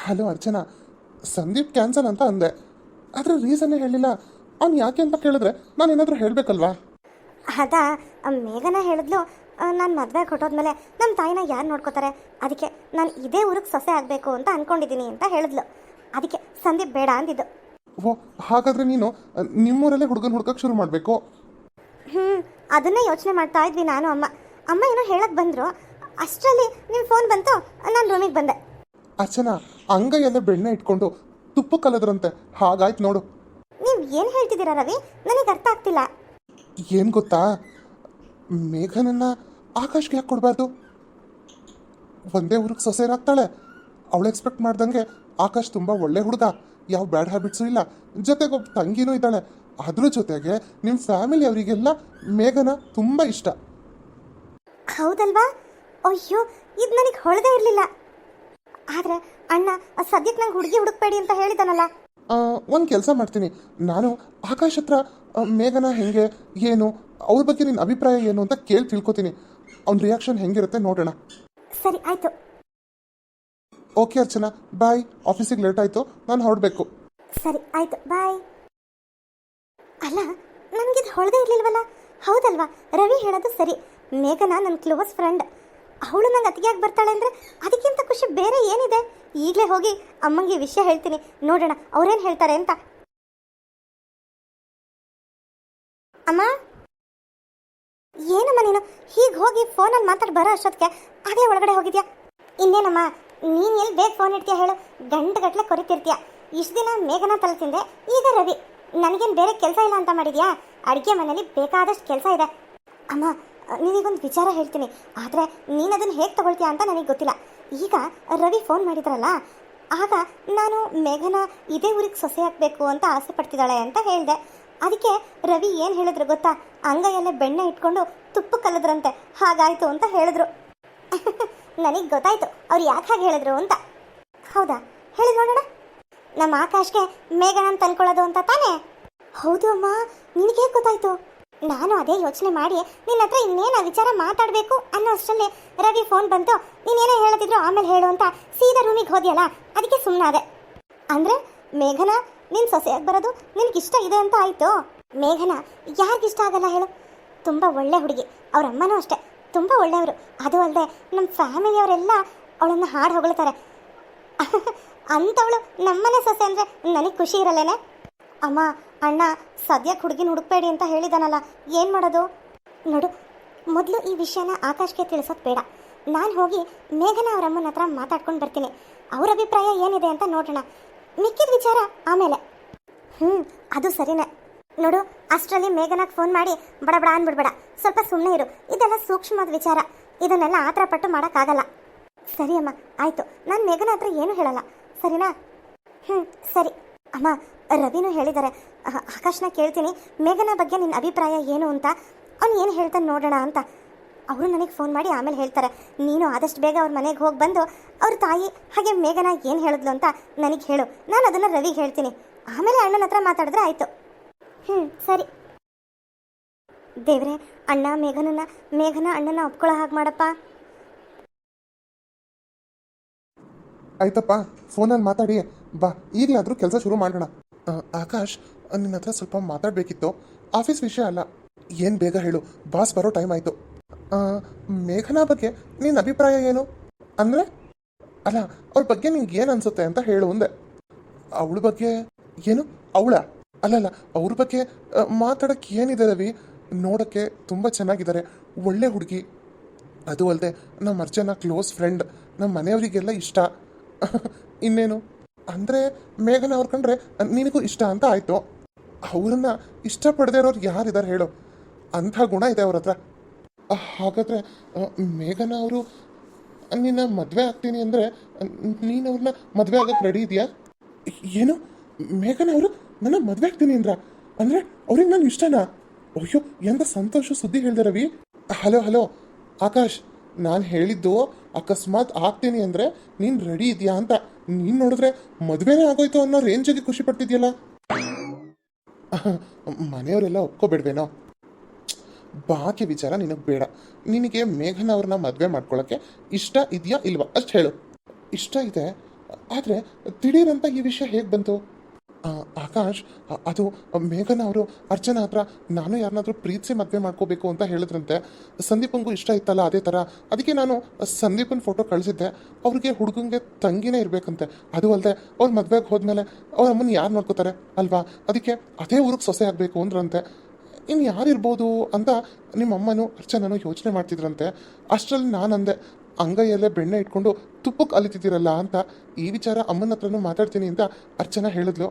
Hello Archana. Sandeep cancel ಅಂತ ಅಂದೆ. ಆದರೆ ರೀಸನ್ ಹೇಳಿಲ್ಲ? ಅವ್ನು ಯಾಕೆ ಅಂತ ಕೇಳಿದ್ರೆ ನಾನು ಏನಾದರೂ ಹೇಳಬೇಕಲ್ವಾ? ಅದಾ ಮೇಘನ ಹೇಳಿದ್ಲು ನಾನು ಮದುವೆ ಕೊಟ್ಟೋದ್ಮೇಲೆ ನಮ್ಮ ತಾಯಿನ ಯಾರು ನೋಡ್ಕೋತಾರೆ? ಅದಕ್ಕೆ ನಾನು ಇದೇ ಊರಿಗೆ ಸೊಸೆ ಆಗಬೇಕು ಅಂತ ಅಂದ್ಕೊಂಡಿದ್ದೀನಿ ಅಂತ ಹೇಳಿದ್ಲು. ಅದಕ್ಕೆ ಸಂದೀಪ್ ಬೇಡ ಅಂದಿದ್ದು. ಓ ಹಾಗಾದ್ರೆ ನೀನು ನಿಮ್ಮೂರಲ್ಲೇ ಹುಡುಗನ ಹುಡ್ಕಕ್ಕೆ ಶುರು ಮಾಡಬೇಕು? ಹ್ಞೂ ಅದನ್ನೇ ಯೋಚನೆ ಮಾಡ್ತಾ ಇದ್ವಿ ನಾನು ಅಮ್ಮ. ಅಮ್ಮ ಏನೋ ಹೇಳಕ್ಕೆ ಬಂದರು. ಅಷ್ಟರಲ್ಲಿ ನಿಮ್ಮ ಫೋನ್ ಬಂತು ನಾನು ರೂಮಿಗೆ ಬಂದೆ. ಅರ್ಚನಾ ಅಂಗೈಯಲ್ಲೇ ಬೆಣ್ಣೆ ಇಟ್ಕೊಂಡು ತುಪ್ಪ ಕಲದ್ರಂತೆ. ಹಾಗಾಯ್ತು ನೋಡು. ನೀವು ಏನು ಹೇಳ್ತಿದ್ದೀರಾ ರವಿ? ನನಗೆ ಅರ್ಥ ಆಗ್ತಿಲ್ಲ. ಏನು ಗೊತ್ತಾ? ಮೇಘನನ್ನ ಆಕಾಶ್ಗೆ ಯಾಕೆ ಕೊಡಬಾರ್ದು? ಒಂದೇ ಊರಿಗೆ ಸೊಸೆನಾಗ್ತಾಳೆ ಅವಳು ಎಕ್ಸ್ಪೆಕ್ಟ್ ಮಾಡ್ದಂಗೆ ಆಕಾಶ್ ತುಂಬ ಒಳ್ಳೆ ಹುಡುಗ. ಯಾವ ಬ್ಯಾಡ್ ಹ್ಯಾಬಿಟ್ಸು ಇಲ್ಲ. ಜೊತೆಗೆ ಒಬ್ಬ ತಂಗಿನೂ ಇದ್ದಾಳೆ. ಅದ್ರ ಜೊತೆಗೆ ನಿಮ್ಮ ಫ್ಯಾಮಿಲಿ ಅವರಿಗೆಲ್ಲ ಮೇಘನ ತುಂಬ ಇಷ್ಟ. ಹೌದಲ್ವಾ? ಅಯ್ಯೋ ಇದು ನನಗೆ ಹೊಳದೇ ಇರಲಿಲ್ಲ. ಆದರೆ ಅಣ್ಣ ಸದ್ಯಕ್ಕೆ ನಂಗೆ ಹುಡುಗಿ ಹುಡುಕ್ಬೇಡಿ ಅಂತ ಹೇಳಿದಾನಲ್ಲ. ಒಂದು ಕೆಲಸ ಮಾಡ್ತೀನಿ. ನಾನು ಆಕಾಶ್ ಹತ್ರ ಮೇಘನ ಹೆಂಗೆ ಏನು ಅವ್ರ ಬಗ್ಗೆ ನಿನ್ನ ಅಭಿಪ್ರಾಯ ಏನು ಅಂತ ಕೇಳಿ ತಿಳ್ಕೊತೀನಿ. ಅವ್ನ ರಿಯಾಕ್ಷನ್ ಹೆಂಗಿರುತ್ತೆ ನೋಡೋಣ. ಸರಿ ಆಯ್ತು. Okay Archana bye. ಆಫೀಸಿಗೆ ಲೇಟ್ ಆಯ್ತು. ನಾನು ಹೊರಡಬೇಕು. ಸರಿ ಆಯ್ತು. ಬಾಯ್. ಅಲ್ಲ ನನಗಿದು ಹೊಳದೇ ಇರ್ಲಿಲ್ವಲ್ಲ? ಹೌದಲ್ವಾ? ರವಿ ಹೇಳೋದು ಸರಿ. ಮೇಘನಾ ನನ್ನ ಕ್ಲೋಸ್ ಫ್ರೆಂಡ್ ಅವಳು ನಂಗೆ ಅತಿಗೆಯಾಗಿ ಬರ್ತಾಳೆ ಅಂದರೆ ಅದಕ್ಕಿಂತ ಖುಷಿ ಬೇರೆ ಏನಿದೆ? ಈಗಲೇ ಹೋಗಿ ಅಮ್ಮಂಗೆ ವಿಷಯ ಹೇಳ್ತೀನಿ. ನೋಡೋಣ, ಅವ್ರೇನು ಹೇಳ್ತಾರೆ ಅಂತ. ಅಮ್ಮ? ಏನಮ್ಮ ನೀನು? ಹೀಗೆ ಹೋಗಿ ಫೋನಲ್ಲಿ ಮಾತಾಡಿ ಬರೋ ಅಷ್ಟೊತ್ತಿಗೆ ಅದೇ ಒಳಗಡೆ ಹೋಗಿದ್ಯಾ? ಇನ್ನೇನಮ್ಮ, ನೀನು ಎಲ್ಲಿ ಬೇಗ ಫೋನ್ ಇಡ್ತೀಯ ಹೇಳು? ಗಂಟೆಗಟ್ಟಲೆ ಕೊರಿತಿರ್ತೀಯ. ಇಷ್ಟು ದಿನ ಮೇಘನ ತಲೆ ಈಗ ರವಿ. ನನಗೇನು ಬೇರೆ ಕೆಲಸ ಇಲ್ಲ ಅಂತ ಮಾಡಿದ್ಯಾ? ಅಡುಗೆ ಮನೇಲಿ ಬೇಕಾದಷ್ಟು ಕೆಲಸ ಇದೆ. ಅಮ್ಮ ನಿನಗೊಂದು ವಿಚಾರ ಹೇಳ್ತೀನಿ. ಆದರೆ ನೀನು ಅದನ್ನು ಹೇಗೆ ತಗೊಳ್ತೀಯ ಅಂತ ನನಗೆ ಗೊತ್ತಿಲ್ಲ. ಈಗ ರವಿ ಫೋನ್ ಮಾಡಿದ್ರಲ್ಲ, ಆಗ ನಾನು ಮೇಘನ ಇದೇ ಊರಿಗೆ ಸೊಸೆ ಹಾಕಬೇಕು ಅಂತ ಆಸೆ ಪಡ್ತಿದ್ದಾಳೆ ಅಂತ ಹೇಳಿದೆ. ಅದಕ್ಕೆ ರವಿ ಏನು ಹೇಳಿದ್ರು ಗೊತ್ತಾ? ಅಂಗೈಯಲ್ಲೇ ಬೆಣ್ಣೆ ಇಟ್ಕೊಂಡು ತುಪ್ಪ ಕಲದ್ರಂತೆ. ಹಾಗಾಯಿತು ಅಂತ ಹೇಳಿದ್ರು. ನನಗೆ ಗೊತ್ತಾಯ್ತು ಅವ್ರು ಯಾಕೆ ಹಾಗೆ ಹೇಳಿದ್ರು ಅಂತ. ಹೌದಾ? ಹೇಳಿ ನೋಡೋಣ. ನಮ್ಮ ಆಕಾಶ್ಗೆ ಮೇಘನ ತಂದ್ಕೊಳ್ಳೋದು ಅಂತ ತಾನೇ? ಹೌದು ಅಮ್ಮ, ನಿನಗೆ ಗೊತ್ತಾಯ್ತು? ನಾನು ಅದೇ ಯೋಚನೆ ಮಾಡಿ ನಿನ್ನ ಹತ್ರ ಇನ್ನೇನು ವಿಚಾರ ಮಾತಾಡಬೇಕು ಅನ್ನೋ ಅಷ್ಟರಲ್ಲಿ ರವಿ ಫೋನ್ ಬಂತು. ನೀನೇನೋ ಹೇಳದಿದ್ರು ಆಮೇಲೆ ಹೇಳು ಅಂತ ಸೀದಾ ರೂಮಿಗೆ ಹೋದ್ಯಲ್ಲ, ಅದಕ್ಕೆ ಸುಮ್ಮನಾದೆ ಅಂದ್ರೆ, ಮೇಘನ, ನಿನ್ ಸೊಸೆಯಾಗಿ ಬರೋದು ನಿನಗಿಷ್ಟ ಇದೆ ಅಂತ ಆಯ್ತು? ಮೇಘನ, ಯಾರಿಗಿಷ್ಟ ಆಗಲ್ಲ ಹೇಳು. ತುಂಬ ಒಳ್ಳೆ ಹುಡುಗಿ ಅವ್ರ ಅಮ್ಮನೂ ಅಷ್ಟೇ. ತುಂಬ ಒಳ್ಳೆಯವರು. ಅದು ಅಲ್ಲದೆ ನಮ್ಮ ಫ್ಯಾಮಿಲಿಯವರೆಲ್ಲ ಅವಳನ್ನು ಹಾಡು ಹೊಗಳ್ತಾರೆ. ಅಂಥವಳು ನಮ್ಮನೆ ಸೊಸೆ ಅಂದರೆ ನನಗೆ ಖುಷಿ ಇರಲ್ಲೇನೆ? ಅಮ್ಮ, ಅಣ್ಣ ಸದ್ಯಕ್ಕೆ ಹುಡುಗಿನ ಹುಡುಕ್ಬೇಡಿ ಅಂತ ಹೇಳಿದಾನಲ್ಲ, ಏನು ಮಾಡೋದು? ನೋಡು, ಮೊದಲು ಈ ವಿಷಯನ ಆಕಾಶ್ಗೆ ತಿಳಿಸೋದು ಬೇಡ. ನಾನು ಹೋಗಿ ಮೇಘನ ಅವರ ಅಮ್ಮನ ಹತ್ರ ಮಾತಾಡ್ಕೊಂಡು ಬರ್ತೀನಿ. ಅವ್ರ ಅಭಿಪ್ರಾಯ ಏನಿದೆ ಅಂತ ನೋಡೋಣ. ಮಿಕ್ಕಿದ ವಿಚಾರ ಆಮೇಲೆ. ಹ್ಞೂ ಅದು ಸರಿನೇ. ನೋಡು, ಅಷ್ಟರಲ್ಲಿ ಮೇಘನಾಗ್ ಫೋನ್ ಮಾಡಿ ಬಡಬಡ ಬಡ ಅನ್ಬಿಡ್ಬೇಡ. ಸ್ವಲ್ಪ ಸುಮ್ಮನೆ ಇರು. ಇದೆಲ್ಲ ಸೂಕ್ಷ್ಮವಾದ ವಿಚಾರ. ಇದನ್ನೆಲ್ಲ ಆತರ ಪಟ್ಟು ಮಾಡೋಕ್ಕಾಗಲ್ಲ. ಸರಿ ಅಮ್ಮ, ಆಯಿತು. ನಾನು ಮೇಘನ ಹತ್ರ ಏನು ಹೇಳಲ್ಲ. ಸರಿನಾ? ಹ್ಞೂ ಸರಿ. ಅಮ್ಮ ರವಿನೂ ಹೇಳಿದ್ದಾರೆ ಆಕಾಶ್ನ ಕೇಳ್ತೀನಿ. ಮೇಘನ ಬಗ್ಗೆ ನಿನ್ನ ಅಭಿಪ್ರಾಯ ಏನು ಅಂತ? ಅವ್ನು ಏನು ಹೇಳ್ತಾನೆ ನೋಡೋಣ ಅಂತ. ಅವರು ನನಗೆ ಫೋನ್ ಮಾಡಿ ಆಮೇಲೆ ಹೇಳ್ತಾರೆ, ನೀನು ಆದಷ್ಟು ಬೇಗ ಅವ್ರ ಮನೆಗೆ ಹೋಗಿ ಬಂದು ಅವ್ರ ತಾಯಿ ಹಾಗೆ ಮೇಘನ ಏನು ಹೇಳಿದ್ಲು ಅಂತ ನನಗೆ ಹೇಳು. ನಾನು ಅದನ್ನು ರವಿಗೆ ಹೇಳ್ತೀನಿ. ಆಮೇಲೆ ಅಣ್ಣನ ಹತ್ರ ಮಾತಾಡಿದ್ರೆ ಆಯಿತು. ಹ್ಞೂ ಸರಿ. ದೇವ್ರೆ, ಅಣ್ಣ ಮೇಘನನ್ನ, ಮೇಘನ ಅಣ್ಣನ ಒಪ್ಕೊಳ್ಳೋ ಹಾಗೆ ಮಾಡಪ್ಪ. ಆಯ್ತಪ್ಪ ಫೋನಲ್ಲಿ ಮಾತಾಡಿ. ಬಾ, ಈಗಲಾದರೂ ಕೆಲಸ ಶುರು ಮಾಡೋಣ. ಆಕಾಶ್, ನಿನ್ನ ಹತ್ರ ಸ್ವಲ್ಪ ಮಾತಾಡಬೇಕಿತ್ತು. ಆಫೀಸ್ ವಿಷಯ ಅಲ್ಲ. ಏನು ಬೇಗ ಹೇಳು. ಬಾಸ್ ಬರೋ ಟೈಮ್ ಆಯಿತು. ಮೇಘನಾ ಬಗ್ಗೆ ನಿನ್ನ ಅಭಿಪ್ರಾಯ ಏನು? ಅಂದರೆ? ಅಲ್ಲ, ಅವ್ರ ಬಗ್ಗೆ ನಿಂಗೆ ಏನು ಅನ್ಸುತ್ತೆ ಅಂತ ಹೇಳು ಒಂದೆ ಅವಳ ಬಗ್ಗೆ? ಏನು? ಅವಳ? ಅಲ್ಲಲ್ಲ ಅವ್ರ ಬಗ್ಗೆ ಮಾತಾಡಕ್ಕೆ ಏನಿದೆ ರವಿ? ನೋಡೋಕ್ಕೆ ತುಂಬ ಚೆನ್ನಾಗಿದ್ದಾರೆ. ಒಳ್ಳೆ ಹುಡುಗಿ. ಅದು ಅಲ್ಲದೆ ನಮ್ಮ ಅರ್ಜನ ಕ್ಲೋಸ್ ಫ್ರೆಂಡ್ ನಮ್ಮ ಮನೆಯವರಿಗೆಲ್ಲ ಇಷ್ಟ. ಇನ್ನೇನು? ಅಂದರೆ ಮೇಘನ ಅವ್ರು ಕಂಡ್ರೆ, ನಿನಗೂ ಇಷ್ಟ ಅಂತ ಆಯಿತು. ಅವ್ರನ್ನ ಇಷ್ಟಪಡದೇ ಇರೋರು ಯಾರಿದ್ದಾರೆ ಹೇಳು. ಅಂಥ ಗುಣ ಇದೆ ಅವ್ರ ಹತ್ರ. ಹಾಗಾದ್ರೆ ಮೇಘನ ಅವರು, ನಿನ್ನ ಮದುವೆ ಆಗ್ತೀನಿ ಅಂದರೆ, ನೀನು ಅವ್ರನ್ನ ಮದುವೆ ಆಗಕ್ಕೆ ರೆಡಿ ಇದೆಯಾ? ಏನು? ಮೇಘನ ಅವರು ನನ್ನ ಮದುವೆ ಆಗ್ತೀನಿ ಅಂದ್ರ? ಅಂದರೆ ಅವ್ರಿಗೆ ನಂಗೆ ಇಷ್ಟನಾ? ಅಯ್ಯೋ, ಎಂತ ಸಂತೋಷ ಸುದ್ದಿ ಹೇಳಿದೆ ರವಿ. ಹಲೋ ಹಲೋ, ಆಕಾಶ್, ನಾನು ಹೇಳಿದ್ದು ಅಕಸ್ಮಾತ್ ಆಗ್ತೀನಿ ಅಂದರೆ ನೀನು ರೆಡಿ ಇದೆಯಾ ಅಂತ. ನೀನು ನೋಡಿದ್ರೆ ಮದುವೆನೇ ಆಗೋಯ್ತು ಅನ್ನೋ ರೇಂಜಿಗೆ ಖುಷಿ ಪಡ್ತಿದ್ಯಲ್ಲ? ಮನೆಯವರೆಲ್ಲ ಒಪ್ಕೋಬೇಡ್ವೇನೋ? ಬಾಕಿ ವಿಚಾರ ನಿನಗೆ ಬೇಡ. ನಿನಗೆ ಮೇಘನ ಅವ್ರನ್ನ ಮದುವೆ ಮಾಡ್ಕೊಳ್ಳೋಕ್ಕೆ ಇಷ್ಟ ಇದೆಯಾ ಇಲ್ವಾ? ಅಷ್ಟು ಹೇಳು. ಇಷ್ಟ ಇದೆ. ಆದರೆ ದಿಢೀರಂತ ಈ ವಿಷಯ ಹೇಗೆ ಬಂತು? ಆಕಾಶ್ ಅದು ಮೇಘನ ಅವರು ಅರ್ಚನಾ ಹತ್ರ ನಾನು ಯಾರನ್ನಾದ್ರೂ ಪ್ರೀತಿಸಿ ಮದುವೆ ಮಾಡ್ಕೋಬೇಕು ಅಂತ ಹೇಳಿದ್ರಂತೆ. ಸಂದೀಪಂಗೂ ಇಷ್ಟ ಇತ್ತಲ್ಲ ಅದೇ ಥರ ಅದಕ್ಕೆ ನಾನು ಸಂದೀಪನ ಫೋಟೋ ಕಳಿಸಿದ್ದೆ. ಅವ್ರಿಗೆ ಹುಡುಗಂಗೆ ತಂಗಿನೇ ಇರಬೇಕಂತೆ. ಅದು ಅಲ್ಲದೆ ಅವ್ರ ಮದುವೆಗೆ ಹೋದ್ಮೇಲೆ ಅವ್ರ ಅಮ್ಮನ ಯಾರು ನೋಡ್ಕೋತಾರೆ ಅಲ್ವಾ? ಅದಕ್ಕೆ ಅದೇ ಊರಿಗೆ ಸೊಸೆ ಆಗಬೇಕು ಅಂದ್ರಂತೆ. ಇನ್ನು ಯಾರಿರ್ಬೋದು ಅಂತ ನಿಮ್ಮ ಅಮ್ಮನೂ ಅರ್ಚನೂ ಯೋಚನೆ ಮಾಡ್ತಿದ್ರಂತೆ. ಅಷ್ಟರಲ್ಲಿ ನಾನು ಅಂದೆ ಅಂಗೈಯಲ್ಲೇ ಬೆಣ್ಣೆ ಇಟ್ಕೊಂಡು ತುಪ್ಪಕ್ಕೆ ಅಲಿತಿದ್ದೀರಲ್ಲ ಅಂತ ಈ ವಿಚಾರ ಅಮ್ಮನ ಹತ್ರನೂ ಮಾತಾಡ್ತೀನಿ ಅಂತ ಅರ್ಚನಾ ಹೇಳಿದ್ಲು.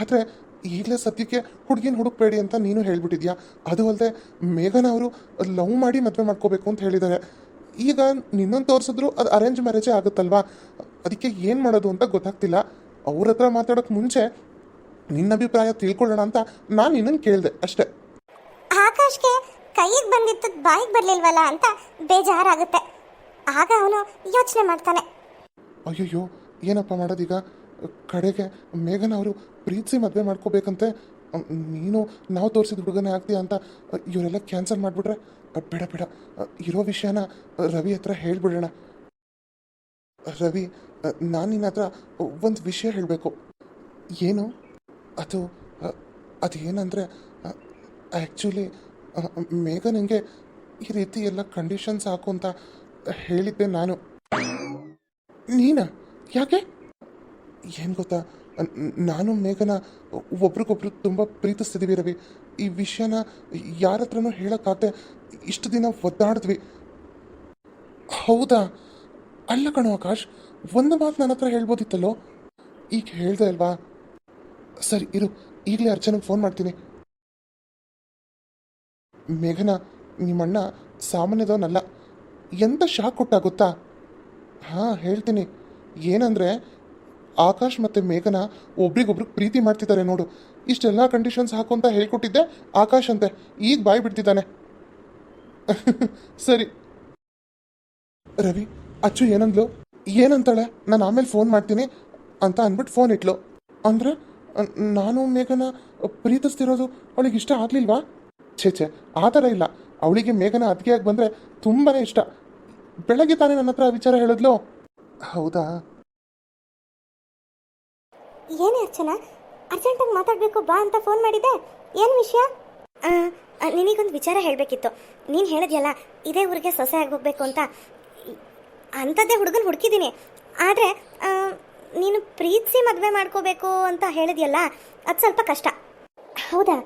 ಆದರೆ ಈಗಲೇ ಸದ್ಯಕ್ಕೆ ಹುಡುಗಿನ ಹುಡುಕ್ಬೇಡಿ ಅಂತ ನೀನು ಹೇಳ್ಬಿಟ್ಟಿದ್ಯಾ? ಅದು ಅಲ್ಲದೆ ಮೇಘನ ಅವರು ಲವ್ ಮಾಡಿ ಮದುವೆ ಮಾಡ್ಕೋಬೇಕು ಅಂತ ಹೇಳಿದ್ದಾರೆ. ಈಗ ನಿನ್ನನ್ನು ತೋರಿಸಿದ್ರು ಅದು ಅರೇಂಜ್ ಮ್ಯಾರೇಜೇ ಆಗುತ್ತಲ್ವಾ? ಅದಕ್ಕೆ ಏನು ಮಾಡೋದು ಅಂತ ಗೊತ್ತಾಗ್ತಿಲ್ಲ. ಅವ್ರ ಹತ್ರ ಮಾತಾಡೋಕೆ ಮುಂಚೆ ನಿನ್ನ ಅಭಿಪ್ರಾಯ ತಿಳ್ಕೊಳ್ಳೋಣ ಅಂತ ನಾನು ನಿನ್ನನ್ನು ಕೇಳಿದೆ ಅಷ್ಟೇ. ಆಕಾಶ್ಗೆ ಕೈಗೆ ಬಂದಿತ್ತು ಬಾಯಿಗೆ ಬರಲಿಲ್ವಲ್ಲ ಅಂತ ಬೇಜಾರಾಗುತ್ತೆ. ಆಗ ಅವನು ಯೋಚನೆ ಮಾಡ್ತಾನೆ. ಅಯ್ಯಯ್ಯೋ, ಏನಪ್ಪ ಮಾಡೋದೀಗ ಕಡೆಗೆ ಮೇಘನ ಅವರು ಪ್ರೀತಿಸಿ ಮದುವೆ ಮಾಡ್ಕೋಬೇಕಂತೆ. ನೀನು ನಾವು ತೋರಿಸಿದ ಹುಡುಗನೇ ಆಗ್ತೀಯ ಅಂತ ಇವರೆಲ್ಲ ಕ್ಯಾನ್ಸಲ್ ಮಾಡಿಬಿಟ್ರೆ? ಬೇಡ ಬೇಡ. ಇರೋ ವಿಷಯನ ರವಿ ಹತ್ರ ಹೇಳ್ಬಿಡೋಣ. ರವಿ, ನಾನು ನಿನ್ನ ಹತ್ರ ಒಂದು ವಿಷಯ ಹೇಳಬೇಕು. ಏನು? ಅದು ಅದು ಅದೇನಂದರೆ ಆ್ಯಕ್ಚುಲಿ ಮೇಘ ನನಗೆ ಈ ರೀತಿ ಎಲ್ಲ ಕಂಡೀಷನ್ಸ್ ಹಾಕು ಅಂತ ಹೇಳಿದ್ದೆ ನಾನು. ನೀನ? ಯಾಕೆ? ಏನು ಗೊತ್ತಾ? ನಾನು ಮೇಘನ ಒಬ್ರಿಗೊಬ್ರು ತುಂಬ ಪ್ರೀತಿಸ್ತಿದ್ದೀವಿ ರವಿ. ಈ ವಿಷಯನ ಯಾರ ಹತ್ರನೂ ಹೇಳೋಕ್ಕಾಗದೆ ಇಷ್ಟು ದಿನ ಒದ್ದಾಡಿದ್ವಿ. ಹೌದಾ? ಅಲ್ಲ ಕಣೋ ಆಕಾಶ್, ಒಂದು ಮಾತು ನನ್ನ ಹತ್ರ ಹೇಳ್ಬೋದಿತ್ತಲ್ಲೋ? ಈಗ ಹೇಳ್ದೆ ಅಲ್ವಾ? ಸರಿ, ಇರು. ಈಗಲೇ ಅರ್ಚನಿಗೆ ಫೋನ್ ಮಾಡ್ತೀನಿ. ಮೇಘನ, ನಿಮ್ಮಣ್ಣ ಸಾಮಾನ್ಯದವನಲ್ಲ. ಎಂತ ಶಾಕ್ ಕೊಟ್ಟ ಗೊತ್ತಾ? ಹಾಂ, ಹೇಳ್ತೀನಿ. ಏನಂದರೆ, ಆಕಾಶ್ ಮತ್ತು ಮೇಘನ ಒಬ್ರಿಗೊಬ್ರು ಪ್ರೀತಿ ಮಾಡ್ತಿದ್ದಾರೆ ನೋಡು. ಇಷ್ಟೆಲ್ಲ ಕಂಡೀಷನ್ಸ್ ಹಾಕು ಅಂತ ಹೇಳ್ಕೊಟ್ಟಿದ್ದೆ ಆಕಾಶ್ ಅಂತೆ. ಈಗ ಬಾಯಿ ಬಿಡ್ತಿದ್ದಾನೆ. ಸರಿ. ರವಿ, ಅಚ್ಚು ಏನಂದ್ಲು? ಏನಂತಾಳೆ? ನಾನು ಆಮೇಲೆ ಫೋನ್ ಮಾಡ್ತೀನಿ ಅಂತ ಅಂದ್ಬಿಟ್ಟು ಫೋನ್ ಇಟ್ಲು. ಅಂದ್ರೆ, ನಾನು ಮೇಘನ ಪ್ರೀತಿಸ್ತಿರೋದು ಅವಳಿಗೆ ಇಷ್ಟ ಆಗಲಿಲ್ವಾ? ಛೇ ಛೇ, ಆ ಥರ ಇಲ್ಲ. ಅವಳಿಗೆ ಮೇಘನ ಅತಿಗೆಯಾಗಿ ಬಂದರೆ ತುಂಬಾ ಇಷ್ಟ. ಬೆಳಗ್ಗೆ ತಾನೇ ನನ್ನ ಹತ್ರ ವಿಚಾರ ಹೇಳಿದ್ಲು? ಹೌದಾ? ಏನು ಅರ್ಚನಾ, ಅರ್ಜೆಂಟಾಗಿ ಮಾತಾಡಬೇಕು ಬಾ ಅಂತ ಫೋನ್ ಮಾಡಿದ್ದೆ. ಏನು ವಿಷಯ? ನಿನಗೊಂದು ವಿಚಾರ ಹೇಳಬೇಕಿತ್ತು. ನೀನು ಹೇಳಿದ್ಯಲ್ಲ, ಇದೇ ಊರಿಗೆ ಸೊಸೆ ಆಗಿ ಹೋಗ್ಬೇಕು ಅಂತ. ಅಂಥದ್ದೇ ಹುಡುಗನ ಹುಡುಕಿದ್ದೀನಿ. ಆದರೆ ನೀನು ಪ್ರೀತಿಸಿ ಮದುವೆ ಮಾಡ್ಕೋಬೇಕು ಅಂತ ಹೇಳಿದ್ಯಲ್ಲ, ಅದು ಸ್ವಲ್ಪ ಕಷ್ಟ. ಹೌದಾ?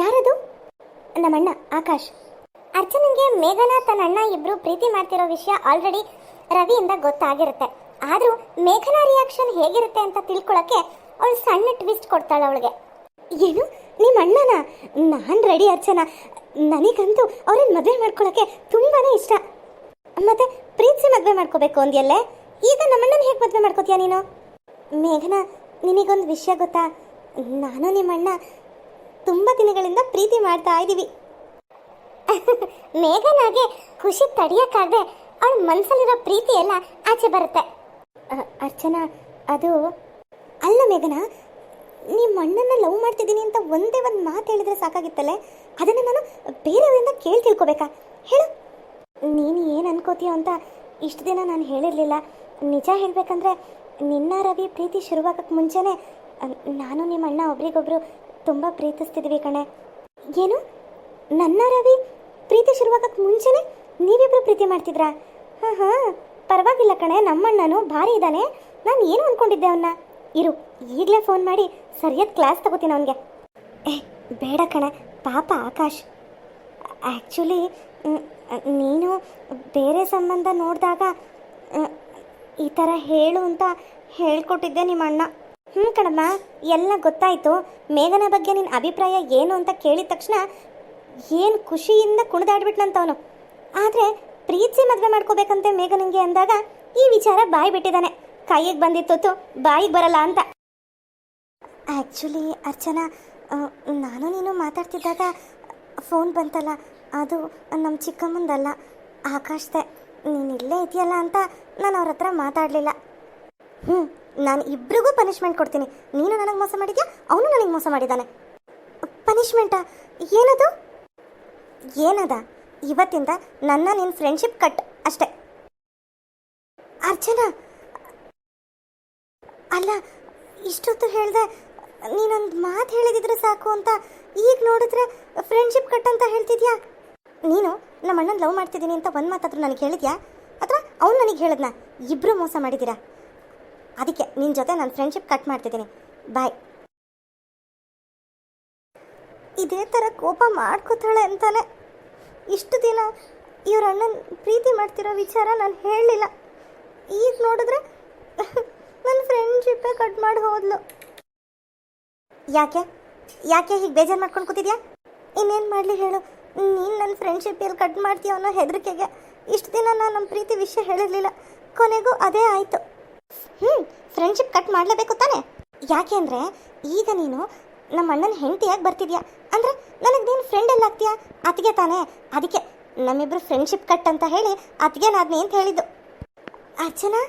ಯಾರದು? ನಮ್ಮಣ್ಣ, ಆಕಾಶ್. ಅರ್ಚನಂಗೆ ಮೇಘನಾ ತನ್ನ ಅಣ್ಣ ಇಬ್ರು ಪ್ರೀತಿ ಮಾಡ್ತಿರೋ ವಿಷಯ ಆಲ್ರೆಡಿ ರವಿಯಿಂದ ಗೊತ್ತಾಗಿರುತ್ತೆ. ಆದ್ರೂ ಮೇಘನಾ ರಿಯಾಕ್ಷನ್ ಹೇಗಿರುತ್ತೆ ಅಂತ ತಿಳ್ಕೊಳಕ್ಕೆ ಅವಳು ಸಣ್ಣ ಟ್ವಿಸ್ಟ್ ಕೊಡ್ತಾಳೆ ಅವಳಿಗೆ. ಏನು? ನಿಮ್ಮ ಅಣ್ಣನ? ನಾನು ರೆಡಿ ಅರ್ಚನ. ನನಗಂತೂ ಅವ್ರನ್ನ ಮದುವೆ ಮಾಡ್ಕೊಳಕ್ಕೆ ತುಂಬಾನೇ ಇಷ್ಟ. ಮತ್ತೆ ಪ್ರೀತಿ ಮದುವೆ ಮಾಡ್ಕೋಬೇಕು ಅಂದ್ಯಲ್ಲೇ? ಈಗ ನಮ್ಮಣ್ಣನ ಹೇಗೆ ಮದುವೆ ಮಾಡ್ಕೋತೀಯ ನೀನು? ಮೇಘನಾ, ನಿನಗೊಂದು ವಿಷಯ ಗೊತ್ತಾ? ನಾನು ನಿಮ್ಮಣ್ಣ ತುಂಬ ದಿನಗಳಿಂದ ಪ್ರೀತಿ ಮಾಡ್ತಾ ಇದ್ದೀವಿ ಮೇಘನಾಗೆ ಖುಷಿ ತಡಿಯಕ್ಕಾಗದೆ ಅವಳ ಮನಸ್ಸಲ್ಲಿರೋ ಪ್ರೀತಿ ಎಲ್ಲ ಆಚೆ ಬರುತ್ತೆ. ಅರ್ಚನಾ, ಅದು, ಅಲ್ಲ ಮೇಘನಾ ನಿಮ್ಮ ಅಣ್ಣನ ಲವ್ ಮಾಡ್ತಿದ್ದೀನಿ ಅಂತ ಒಂದೇ ಒಂದು ಮಾತು ಹೇಳಿದ್ರೆ ಸಾಕಾಗಿತ್ತಲ್ಲೇ? ಅದನ್ನು ನಾನು ಬೇರೆಯವರಿಂದ ಕೇಳಿ ತಿಳ್ಕೊಬೇಕಾ? ಹೇಳು. ನೀನು ಏನು ಅನ್ಕೋತೀಯೋ ಅಂತ ಇಷ್ಟು ದಿನ ನಾನು ಹೇಳಿರಲಿಲ್ಲ. ನಿಜ ಹೇಳಬೇಕಂದ್ರೆ ನಿನ್ನ ರವಿ ಪ್ರೀತಿ ಶುರುವಾಗಕ್ಕೆ ಮುಂಚೆನೇ ನಾನು ನಿಮ್ಮ ಅಣ್ಣ ಒಬ್ರಿಗೊಬ್ರು ತುಂಬ ಪ್ರೀತಿಸ್ತಿದ್ವಿ ಕಣೆ. ಏನು? ನನ್ನ ರವಿ ಪ್ರೀತಿ ಶುರುವಾಗಕ್ಕೆ ಮುಂಚೆನೆ ನೀವಿಬ್ರು ಪ್ರೀತಿ ಮಾಡ್ತಿದ್ರಾ? ಹಾಂ ಹಾಂ, ಪರವಾಗಿಲ್ಲ ಕಣೆ, ನಮ್ಮಣ್ಣನು ಭಾರಿ ಇದ್ದಾನೆ ನಾನು ಏನು ಅಂದ್ಕೊಂಡಿದ್ದೆ ಅವನ್ನ ಇರು, ಈಗಲೇ ಫೋನ್ ಮಾಡಿ ಸರಿಯಾದ ಕ್ಲಾಸ್ ತಗೋತೀನಿ ಅವನಿಗೆ. ಏ, ಬೇಡ ಕಣೆ, ಪಾಪ ಆಕಾಶ್. ಆ್ಯಕ್ಚುಲಿ ನೀನು ಬೇರೆ ಸಂಬಂಧ ನೋಡಿದಾಗ ಈ ಥರ ಹೇಳು ಅಂತ ಹೇಳ್ಕೊಟ್ಟಿದ್ದೆ ನಿಮ್ಮ ಅಣ್ಣ ಹ್ಞೂ ಕಣಮ್ಮ, ಎಲ್ಲ ಗೊತ್ತಾಯಿತು. ಮೇಘನ ಬಗ್ಗೆ ನಿನ್ನ ಅಭಿಪ್ರಾಯ ಏನು ಅಂತ ಕೇಳಿದ ತಕ್ಷಣ ಏನು ಖುಷಿಯಿಂದ ಕುಣಿದಾಡ್ಬಿಟ್ನಂತವನು ಆದರೆ ಪ್ರೀತಿಸಿ ಮದುವೆ ಮಾಡ್ಕೋಬೇಕಂತೆ ಮೇಘನಿಗೆ ಅಂದಾಗ ಈ ವಿಚಾರ ಬಾಯಿ ಬಿಟ್ಟಿದ್ದಾನೆ. ಕೈಗೆ ಬಂದಿತ್ತು ಬಾಯಿಗೆ ಬರಲ್ಲ ಅಂತ. ಆ್ಯಕ್ಚುಲಿ ಅರ್ಚನಾ ನಾನು ನೀನು ಮಾತಾಡ್ತಿದ್ದಾಗ ಫೋನ್ ಬಂತಲ್ಲ. ಅದು ನಮ್ಮ ಚಿಕ್ಕಮ್ಮಂದಲ್ಲ, ಆಕಾಶ್ದೆ. ನೀನು ಇಲ್ಲೇ ಇದೆಯಲ್ಲ ಅಂತ ನಾನು ಅವ್ರ ಹತ್ರ ಮಾತಾಡಲಿಲ್ಲ. ಹ್ಞೂ ನಾನು ಇಬ್ರಿಗೂ ಪನಿಷ್ಮೆಂಟ್ ಕೊಡ್ತೀನಿ. ನೀನು ನನಗೆ ಮೋಸ ಮಾಡಿದ್ಯಾ? ಅವನು ನನಗೆ ಮೋಸ ಮಾಡಿದ್ದಾನೆ. ಪನಿಷ್ಮೆಂಟಾ ಏನದು? ಏನದ? ಇವತ್ತಿಂದ ನನ್ನ ನಿನ್ನ ಫ್ರೆಂಡ್ಶಿಪ್ ಕಟ್ ಅಷ್ಟೇ. ಅರ್ಚನಾ! ಅಲ್ಲ, ಇಷ್ಟೊತ್ತು ಹೇಳ್ದೆ ನೀನೊಂದು ಮಾತು ಹೇಳಿದಿದ್ರೆ ಸಾಕು ಅಂತ ಈಗ ನೋಡಿದ್ರೆ ಫ್ರೆಂಡ್ಶಿಪ್ ಕಟ್ ಅಂತ ಹೇಳ್ತಿದ್ಯಾ? ನೀನು ನಮ್ಮ ಅಣ್ಣನ ಲವ್ ಮಾಡ್ತಿದ್ದೀನಿ ಅಂತ ಒಂದು ಮಾತಾದ್ರೂ ನನಗೆ ಹೇಳಿದ್ಯಾ? ಅಥವಾ ಅವ್ನು ನನಗೆ ಹೇಳಿದ್ನ? ಇಬ್ಬರು ಮೋಸ ಮಾಡಿದ್ದೀರಾ? ಅದಕ್ಕೆ ನಿನ್ನ ಜೊತೆ ನಾನು ಫ್ರೆಂಡ್ಶಿಪ್ ಕಟ್ ಮಾಡ್ತಿದ್ದೀನಿ. ಬಾಯ್ ಇದೇ ಥರ ಕೋಪ ಮಾಡ್ಕೋತಾಳೆ ಅಂತಾನೆ. ಇಷ್ಟು ದಿನ ಇವ್ರ ಅಣ್ಣನ ಪ್ರೀತಿ ಮಾಡ್ತಿರೋ ವಿಚಾರ ನಾನು ಹೇಳಲಿಲ್ಲ. ಈಗ ನೋಡಿದ್ರೆ ನನ್ನ ಫ್ರೆಂಡ್ಶಿಪ್ಪೇ ಕಟ್ ಮಾಡಿ ಹೋದ್ಲು. ಯಾಕೆ? ಯಾಕೆ ಹೀಗೆ ಬೇಜಾರು ಮಾಡ್ಕೊಂಡು ಕೂತಿದ್ಯಾ? ಇನ್ನೇನು ಮಾಡಲಿ ಹೇಳು. ನೀನು ನನ್ನ ಫ್ರೆಂಡ್ಶಿಪ್ ಎಲ್ಲಿ ಕಟ್ ಮಾಡ್ತೀಯ ಅನ್ನೋ ಹೆದರಿಕೆಗೆ ಇಷ್ಟು ದಿನ ನಾನು ನಮ್ಮ ಪ್ರೀತಿ ವಿಷಯ ಹೇಳಿರಲಿಲ್ಲ. ಕೊನೆಗೂ ಅದೇ ಆಯಿತು. ಹ್ಞೂ ಫ್ರೆಂಡ್ಶಿಪ್ ಕಟ್ ಮಾಡಲೇಬೇಕು ತಾನೆ. ಯಾಕೆ ಅಂದರೆ ಈಗ ನೀನು ನಮ್ಮ ಅಣ್ಣನ ಹೆಂಡತಿಯಾಗಿ ಬರ್ತಿದ್ಯಾ? ಅಂದರೆ ನನಗೆ ನೀನು ಫ್ರೆಂಡ್ ಎಲ್ಲ ಆಗ್ತೀಯಾ? ಅತಿಗೆ ತಾನೇ. ಅದಕ್ಕೆ ನಮ್ಮಿಬ್ರು ಫ್ರೆಂಡ್ಶಿಪ್ ಕಟ್ ಅಂತ ಹೇಳಿ ಅತಿಗೆ ನಾದ್ನಿ ಅಂತ ಹೇಳಿದ್ದು. ಅರ್ಚನಾ,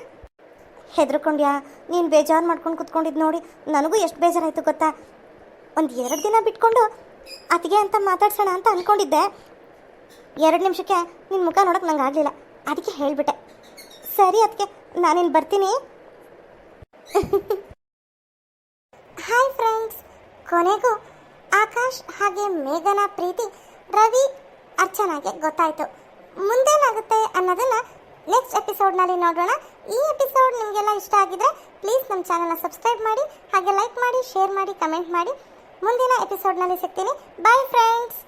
ಹೆದರ್ಕೊಂಡ್ಯಾ? ನೀನು ಬೇಜಾರು ಮಾಡ್ಕೊಂಡು ಕುತ್ಕೊಂಡಿದ್ದು ನೋಡಿ ನನಗೂ ಎಷ್ಟು ಬೇಜಾರಾಯಿತು ಗೊತ್ತಾ? ಒಂದು ಎರಡು ದಿನ ಬಿಟ್ಕೊಂಡು ಅತಿಗೆ ಅಂತ ಮಾತಾಡ್ಸೋಣ ಅಂತ ಅಂದ್ಕೊಂಡಿದ್ದೆ ಎರಡು ನಿಮಿಷಕ್ಕೆ ನಿನ್ನ ಮುಖ ನೋಡೋಕೆ ನಂಗೆ ಆಗಲಿಲ್ಲ. ಅದಕ್ಕೆ ಹೇಳಿಬಿಟ್ಟೆ. ಸರಿ ಅದಕ್ಕೆ ನಾನಿನ್ ಬರ್ತೀನಿ. ಹಾಯ್ ಫ್ರೆಂಡ್ಸ್ ಕೊನೆಗೂ ಆಕಾಶ್ ಹಾಗೆ ಮೇಘನ ಪ್ರೀತಿ ರವಿ ಅರ್ಚನಾಗೆ ಗೊತ್ತಾಯ್ತು. ಮುಂದೇನಾಗುತ್ತೆ ಅನ್ನೋದನ್ನ ನೆಕ್ಸ್ಟ್ ಎಪಿಸೋಡ್ನಲ್ಲಿ ನೋಡೋಣ. ಈ ಎಪಿಸೋಡ್ ನಿಮಗೆಲ್ಲ ಇಷ್ಟ ಆಗಿದ್ರೆ ಪ್ಲೀಸ್ ನಮ್ಮ ಚಾನಲ್ನ ಸಬ್ಸ್ಕ್ರೈಬ್ ಮಾಡಿ, ಹಾಗೆ ಲೈಕ್ ಮಾಡಿ ಶೇರ್ ಮಾಡಿ ಕಮೆಂಟ್ ಮಾಡಿ. ಮುಂದಿನ ಎಪಿಸೋಡ್ನಲ್ಲಿ ಸಿಗ್ತೀನಿ. Bye friends